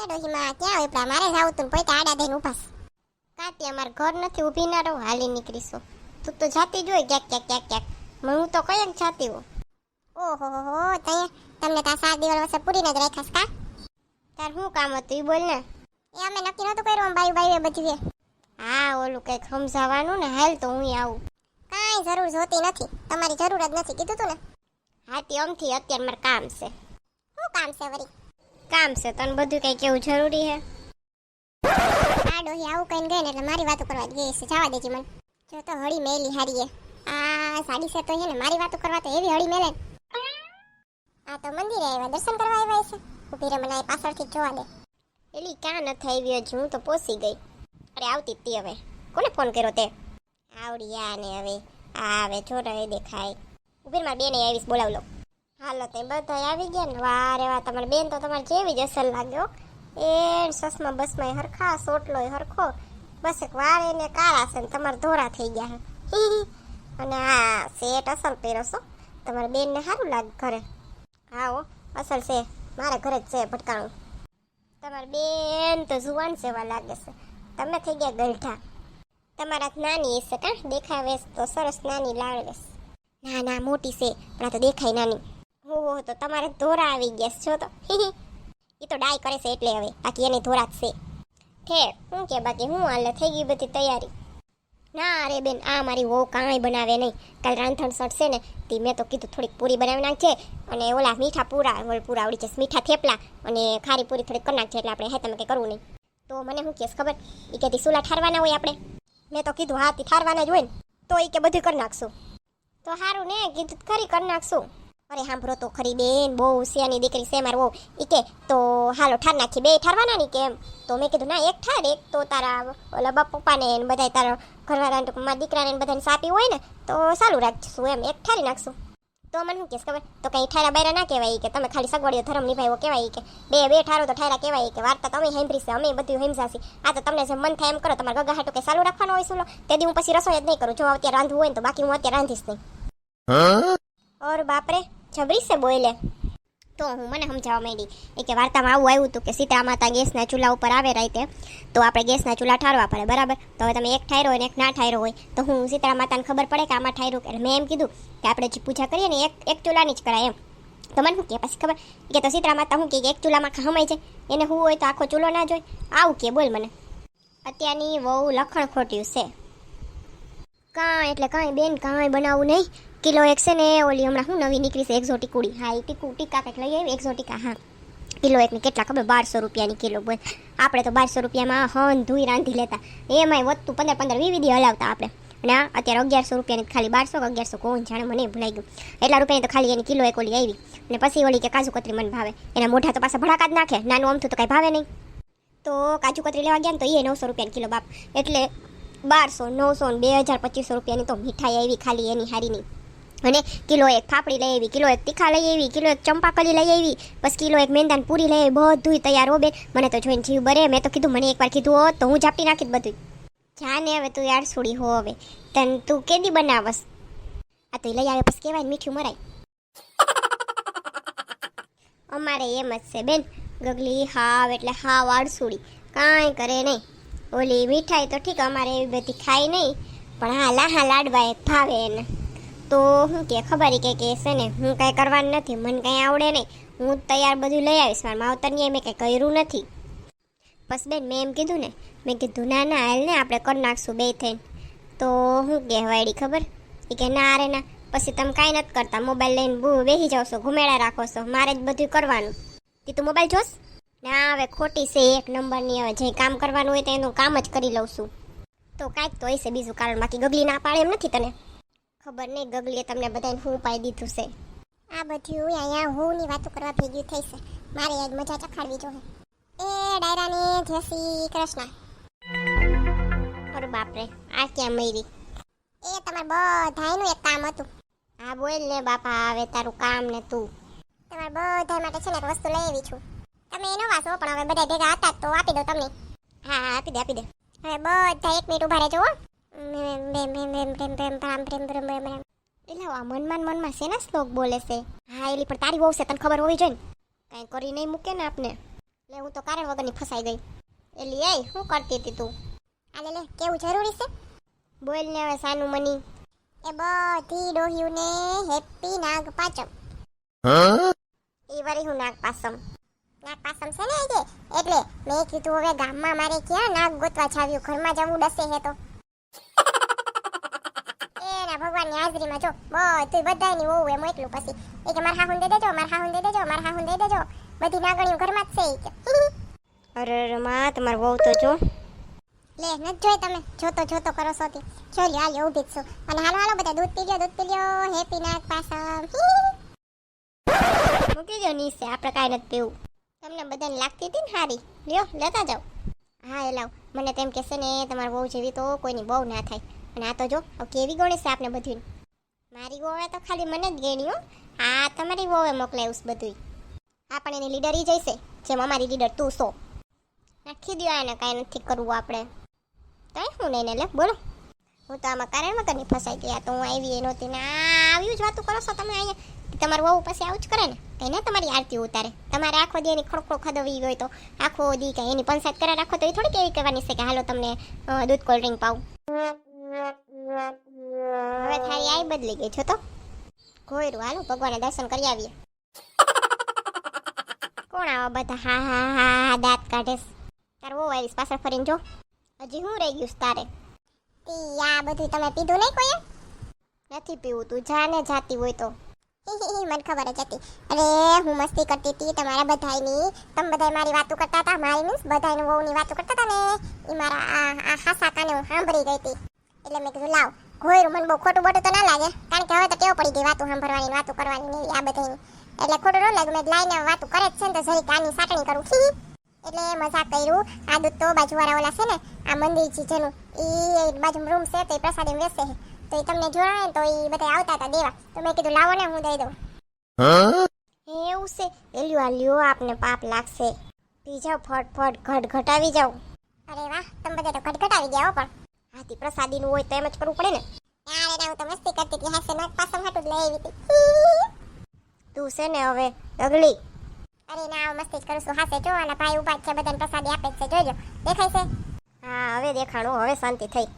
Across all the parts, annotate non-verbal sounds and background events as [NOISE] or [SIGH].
મારે જાવું તું પોઈતા આડા દઈને અમાર ઘર નથી, ઊભી ના રહું, હાલી નીકળીશું. તું તો જાતી જોઈ ક્યાંક ક્યાંક ક્યાંક ક્યાંક. હું તો કઈ જાતી હોઉં. ઓહો, હો તઈ તમને ત્યાં સાત દિવસ વર્ષે પૂરીને જ તાર શું કામ હતું એ બોલ ને. એ અમે નક્કી નહોતું કર્યું આમ બાયું બાયું બધી હા, ઓલું કંઈક સમજાવવાનું ને, હાલ તો હું આવું. કાંઈ જરૂર જોતી નથી. તમારી જરૂર જ નથી, કીધું તું ને. હા તે અમથી અત્યારે મારે કામ છે. શું કામ છે વરી? કામ છે તને બધું કઈ કેવું જરૂરી હે આ ડોહી આવું કઈ ગઈ ને એટલે મારી વાતો કરવા જ ગઈ છે જવા દેજી મને. જો તો હળી મેલી હારીએ. આ સાડી છે તો છે ને મારી વાતો કરવા તો એવી હળી મેલે આ તો મંદિરે આવ્યા દર્શન કરવા આવ્યા છે. ઊભી રે મને આ પાછળથી જોવા દે. એલી ક્યાં નથી આવી હજુ હું તો પોસી ગઈ. અરે આવતી તી હવે. કોને ફોન કર્યો તે? આવડી આ ને હવે. આ આવે જો રહે દેખાય. ઊભી મારી બેને આવીશ બોલાવ લો. હાલો, તે બધા આવી ગયા ને? વારે વાર તમારે બેન તો તમારે જેવી જ અસર લાગ્યો એ સસમાં બસમાં હરખા સોટલો હરખો. બસ એક વાળ એને કાળા છે ને તમારે ધોરા થઈ ગયા હી. અને આ સેટ અસલ પહેરો છો. તમારા બેનને સારું લાગે ઘરે. હો અસલ છે. મારા ઘરે જ છે ભટકાણું. તમારી બેન તો જુવાન સેવા લાગે છે. તમે થઈ ગયા ગલઠા તમારા નાની હશે કા દેખાવે તો સરસ નાની લાગે છે ના ના, મોટી છે, પણ આ તો દેખાય નાની. હો હો તો તમારે ધોરા આવી ગયા છો તો. [LAUGHS] એ તો ડાય કરે છે એટલે હવે. બાકી એને ધોરા જ છે. ઠે હું કે બાકી હું હાલે? થઈ ગઈ બધી તૈયારી. ના અરે બેન, આ મારી વહુ કાંઈ બનાવે નહીં. કાલ રાંધણ સટશે ને, તે મેં તો કીધું થોડીક પૂરી બનાવી નાખજે. અને ઓલા મીઠા પૂરા પૂરા આવડી જશે, મીઠા થેપલા અને ખારી પૂરી થોડીક કરી નાખજે, એટલે આપણે હે તમે કંઈ કરવું નહીં. તો મને શું કહેશ ખબર? એ કે સુલા ઠારવાના હોય આપણે. મેં તો કીધું, હા, તે ઠારવાના જ હોય ને. તો એ કે બધું કરી નાખશું. તો સારું ને, કીધું ખરી કરી નાખશું. અરે સાંભળો તો ખરી બેન બહુ સિયાની દીકરી છે મારો ઈ કે તો હાલો ઠાર નાખી બે ઠારવાના ની કેમ તો મેં કીધું ના એક ઠાર એક તો તારા ઓલા બાપ પપ્પાને ને બધા તારા ઘરવાળા ટૂંકમાં મારા દીકરાને ને બધાને સાપી હોય ને તો સારું રાખશું એમ એક ઠારી નાખશું. તો મને શું કહેશ ખબર? તો કંઈ ઠારા બાયરા ના કહેવાય કે તમે ખાલી સગવડીઓ ધર્મ નિભાવ્યો કહેવાય કે. બે બે ઠારો તો ઠારા કહેવાય કે વાર્તા તમે છે અમે બધું હિમસાસી આ તો તમને જે મન થાય એમ કરો તમારે ગગા હાટું કે ચાલુ રાખવાનો હોય શું તે દી હું પછી રસોઈ જ નહીં કરું. જો અત્યારે રાંધવું હોય ને તો બાકી હું અત્યારે રાંધીશ નહીં. ઓર બાપરે? જબરી છે બોલે તો હું મને સમજાવવા માંડી. એ કે વાર્તામાં આવું આવ્યું હતું કે સીતા માતા ગેસના ચૂલા ઉપર આવે રાતે, તો આપણે ગેસના ચૂલા ઠારવા પડે, બરાબર? તો હવે તમે એક ઠાયરો હોય ને એક ના ઠાયરો હોય, તો હું સીતા માતાને ખબર પડે કે આમાં ઠાયરું એટલે મેં એમ કીધું કે આપણે જે પૂજા કરીએ ને એક એક ચૂલાની જ કરાય એમ. તો મને શું કે? પછી ખબર કે તો સીતરા માતા શું કે એક ચૂલામાં હમાઈ જાય એને હું હોય તો આખો ચૂલો ના જોઈ આવું કે બોલ મને. અત્યારની વહુ લખણ ખોટ્યું છે. કાંઈ, એટલે કાંઈ બેન, કાંઈ બનાવવું નહીં. કિલો એક છે ને, ઓલી હમણાં હું નવી નીકળી છે એક્ઝોટિક કુડી. હા એ ટીકુ, ટીકા કંઈક લઈ આવી એક્ઝોટિકા હા. કિલો એકની કેટલા ખબર? બારસો રૂપિયાની કિલો બોલ. આપણે તો બારસો રૂપિયામાં હન ધોઈ રાંધી લેતા. એમાંય વધતું પંદર પંદર દી હલાવતા આપણે. અને અત્યારે અગિયારસો રૂપિયાની ખાલી બારસો કે અગિયારસો કોણ જાણે, મને ભૂલાઈ ગયું. એટલા રૂપિયાની તો ખાલી એની કિલો એક ઓલી આવી. અને પછી ઓલી કે કાજુ કતરી મને ભાવે. એના મોઢા તો પાછા ભડાકા જ નાખે. નાનું અમથું તો કાંઈ ભાવે નહીં. તો કાજુ કતરી લેવા ગયા ને તો એ નવસો રૂપિયાની કિલો બાપ. એટલે બારસો, નવસો બે હજાર પચીસો રૂપિયાની તો મીઠાઈ આવી ખાલી એની હારીની. અને કિલો એક ફાફડી લઈ આવી, કિલો એક તીખા લઈ આવી, કિલો એક ચંપાકલી લઈ આવી, બસ કિલો એક મેંદાન પૂરી લઈ આવી બધું તૈયાર હો બેન. મને તો જોઈને જીવ બરે, મેં તો કીધું, મને એકવાર કીધું હોત તો હું ઝાપટી નાખી બધું જાને હવે તું યાર છોડી હો હવે. તન તું કેદી બનાવસ? આ તો લઈ આવે પછી કહેવાય મીઠું મરાય. અમારે એમ જ છે બેન, ગગલી હાવ એટલે હાવ આડસુડી કાંઈ કરે નહીં. ઓલી મીઠાઈ તો ઠીક, અમારે એવી બધી ખાય નહીં, પણ હા, લાહા લાડવા એ ભાવે એને. તો હું કે, ખબર કે કે છે ને, હું કાંઈ કરવાનું નથી, મને કાંઈ આવડે નહીં. હું તૈયાર બધું લઈ આવીશ, મારા માવતરની મેં કાંઈ કર્યું નથી. બસ બેન, મેં એમ કીધું ને, મેં કીધું, ના ના, હાલ ને, આપણે કરી નાખશું બે થઈને. તો હું કહેવાયડી ખબર? એ કે, ના, અરે, ના, પછી તમે કાંઈ નથી કરતા, મોબાઈલ લઈને બહુ બેસી જાવ છો, ઘુમેડા રાખો છો, મારે જ બધું કરવાનું. તે તું મોબાઈલ જોશ? ના, હવે ખોટી છે, એક નંબરની હવે જે કામ કરવાનું હોય તો એનું કામ જ કરી લઉં છું. તો કાંઈક તો હશે બીજું કારણ, બાકી ગગલી ના પાડે એમ નથી તને? ખબર નહીં ગગલીએ તમને બધાને હું પાઈ દીધું છે. આ બધું અહીંયા હું ની વાતો કરવા ભેગી થઈ છે. મારે આજ મજા ચખાડવી જોઈએ. એ ડાયરાની જય શ્રી કૃષ્ણ. અરે બાપરે, આ ક્યાં મયરી એ તમારે બધાનું એક કામ હતું. હા, બોલ ને બાપા, હવે તારું કામ ને તું. તમારે બધા માટે છે ને એક વસ્તુ લઈ આવી છું. તમે એનો વાસો પણ હવે બધા ભેગા હતા તો આપી દો તમને. હા હા આપી દે આપી દે. હવે બધા એક મિનિટ ઊભા રહેજો એટલે આ મનમાં ને મનમાં શેના શ્લોક બોલે છે? હા એલી પણ તારી વહુ છે તને ખબર હોવી જોઈએ ને. કાંઈ કરી નહીં મૂકે ને આપને. એટલે હું તો કારણ વગરની ફસાઈ ગઈ. એલી એ શું કરતી હતી તું? આલે લે કેવું જરૂરી છે? બોલ ને હવે સાનું મની. એ બધી ડોહ્યુંને હેપી નાગ પાચમ એ વરી હું નાગ પાસમ નાગ પાસમ છે ને આજે એટલે મેં કીધું હવે ગામમાં મારે ક્યાં નાગ ગોતવા છાવ્યું ઘરમાં જવું ડસે હે તો. [LAUGHS] એના ભગવાનની હાજરીમાં જો બધું બધાની હોવું એમ એટલું પછી. એ કે મારા હાહુન દે દેજો મારા હાહુન દે દેજો મારા હાહુન દે દેજો. બધી નાગણીઓ ઘરમાં જ છે અરે અરે માં તમાર વહુ તો જો. લે ન જોઈ તમે. જોતો જોતો કરો છો તે લ્યો હાલ ઊભી જ છું. અને હાલો હાલો બધા દૂધ પી લ્યો દૂધ પી લ્યો. હેપી નાગ પાસમ. મૂકી દો નીચે આપણે કાંઈ નથી પીવું. તમને બધાને લાગતી હતી ને સારી લ્યો, લેતા જાઓ. હા, એ લાવ. મને તેમ કહેશે ને, તમારે બહુ જેવી તો કોઈની બહુ ના થાય. અને આ તો જો કેવી ગણે છે આપણે બધું મારી વોવે તો ખાલી મને જ ગેણી હો. આ તમારી વોવે મોકલાયું બધું આ પણ એની લીડર ઈ જઈશે જેમ અમારી લીડર તું સો નાખી દો એને કાંઈ નથી કરવું આપણે. તો હું નહીં ને લે, બોલો. હું તો આમાં કારણ વગરની ફસાઈ ગયા તો હું આવી એ નહોતી. ને આવ્યું જ વાતું કરો છો તમે અહીંયા. તમારું વહુ પછી આવું જ કરે ને? કઈ તમારી આરતી ઉતારે. તમારે આખો દી એની ખડખડો ખદવી હોય તો આખો દી કઈ એની પંચાયત કરા રાખો તો એ થોડી કેવી કહેવાની છે કે હાલો તમને દૂધ કોલ્ડ ડ્રિંક પાવું હવે થારી આઈ બદલી ગઈ છો તો ઘોયરું, હાલો ભગવાનને દર્શન કરી આવીએ. કોણ આવા બધા? હા હા હા દાંત કાઢે? તાર વો આવીશ પાછળ ફરીને, જો. હજી હું રહી ગયું તારે? આ બધું તમે પીધું નહીં કોઈએ? નથી પીવું તું જા ને જાતી હોય તો. મને ખબર જ હતી. અરે, હું મસ્તી કરતી હતી તમારા બધાયની. તમે બધાય મારી વાતો કરતા હતા, મારી મીન્સ બધાયની વહુની વાતો કરતા હતા ને. એ મારા આ આ હાસા કાને હું સાંભળી ગઈ હતી. એટલે મેં કીધું, લાવ ઘોયરું મને બહુ ખોટું બોટું તો ના લાગે. કારણ કે હવે તો ટેવ પડી ગઈ વાતો સાંભળવાની, વાતો કરવાની ને આ બધાની એટલે ખોટું ન લાગે, મેં લાઈને વાતો કરે જ છે ને તો જરી કાની સાટણી કરું. એટલે મજાક કર્યું. આ દૂધ તો બાજુવાળા ઓલા છે ને, આ મંદિર છે જેનું એ બાજુ રૂમ છે તો એ પ્રસાદી બેસે છે. તો એ તમને જોડાય ને તો એ બધા આવતા હતા દેવા. તો મેં કીધું, લાવો ને, હું દઈ દઉં. એવું છે? એ લ્યો આ લ્યો, આપને પાપ લાગશે. પી જાઓ ફટ ઘટ ઘટાવી જાઓ. અરે વાહ, તમે બધા તો ઘટ ઘટાવી ગયા પણ. હાથી પ્રસાદીનું હોય તો એમ જ કરવું પડે ને. યાર એના હું તો મસ્તી કરતી હતી. હાસે નાક પાસમ હાટું લઈ આવી હતી. તું છે ને હવે અગલી અરે ના મસ્તી જ કરું છું. હાસે જો અને ભાઈ ઊભા છે, બધાને પ્રસાદી આપે છે. જોજો દેખાય છે? હા, હવે દેખાણું, હવે શાંતિ થઈ.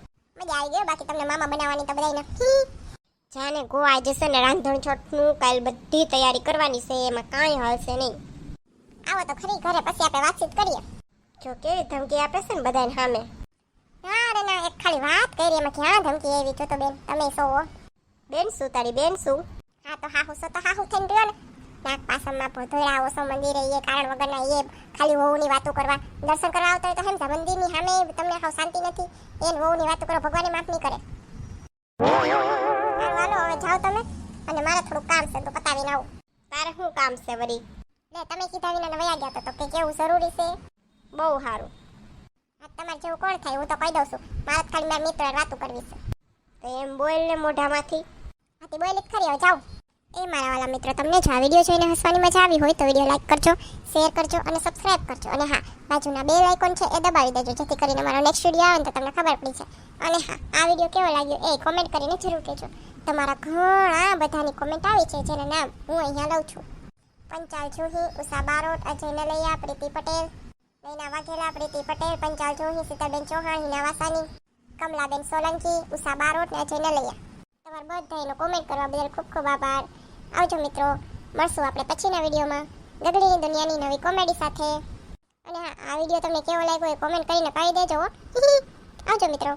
મજા આવી ગયો બાકી તમને મામા બનાવવાની તો બધાને જાને ગો જશે ને રાંધણ છઠનું કાલ બધી તૈયારી કરવાની છે. એમાં કાંઈ હાલશે નહીં. આવો તો ખરી ઘરે પછી આપણે વાતચીત કરીએ. જો કેવી ધમકી આપે છે ને બધાને સામે. ના રે, ના, એક ખાલી વાત કરી. એમાં ક્યાં ધમકી એવી જો તો બેન, તમે સો બેન શું, તારી બેન શું? હા તો હાહુ, સો તો હાહુ થઈને રહ્યો ને. નાગ પાસમમાં ભોધોરા ઓસો મંદિરે એ કારણ વગરના એ ખાલી વહુની વાતો કરવા. દર્શન કરવા આવતા હોય તો હેમ મંદિરની સામે તમને હાવ શાંતિ નથી. એ વહુની વાતો કરો, ભગવાને માફ નહીં કરે. હાલો હવે જાઓ તમે અને મારે થોડું કામ છે, તો પતાવીને આવું. તારે શું કામ છે વરી લે, તમે કીધા વિના વયા ગયા તો કે કેવું જરૂરી છે? બહુ સારું. તમારે જેવું કોણ થાય, હું તો કહી દઉં છું. મારા ખાલી મારા મિત્ર વાતો કરવી છે. તો એમ બોલ ને મોઢામાંથી. હાથી બોલી ખરી, હવે જાઓ. એ મારા વાલા મિત્રો, તમને જો આ વીડિયો જોઈને હસવાની મજા આવી હોય તો વીડિયો લાઈક કરજો, શેર કરજો અને સબસ્ક્રાઇબ કરજો. અને હા, બાજુના બે લાઇકોન છે એ દબાવી દેજો, જેથી કરીને મારો નેક્સ્ટ વીડિયો આવે તો તમને ખબર પડી જાય. અને હા, આ વીડિયો કેવો લાગ્યો એ કોમેન્ટ કરીને જરૂર કહેજો. તમારા ઘણા બધાની કોમેન્ટ આવી છે, જેના નામ હું અહીંયા લઉં છું. પંચાલ જુહી, ઉષા બારોટ, અજય નલૈયા, પ્રીતિ પટેલ, નૈના વાઘેલા, પ્રીતિ પટેલ, પંચાલ જોહી, સીતાબેન ચૌહાણ, હિના વાસાની, કમલાબેન સોલંકી, ઉષા બારોટ ને અજય નલૈયા. તમારા બધાનો કોમેન્ટ કરવા બદલ ખૂબ ખૂબ આભાર. આવજો મિત્રો. મળશું આપણે પછીના વિડીયોમાં. ગગડીની દુનિયાની નવી કોમેડી સાથે. અને આ વીડિયો તમને કેવો લાગ્યો એ કોમેન્ટ કરીને પાડી દેજો [LAUGHS] આવજો મિત્રો.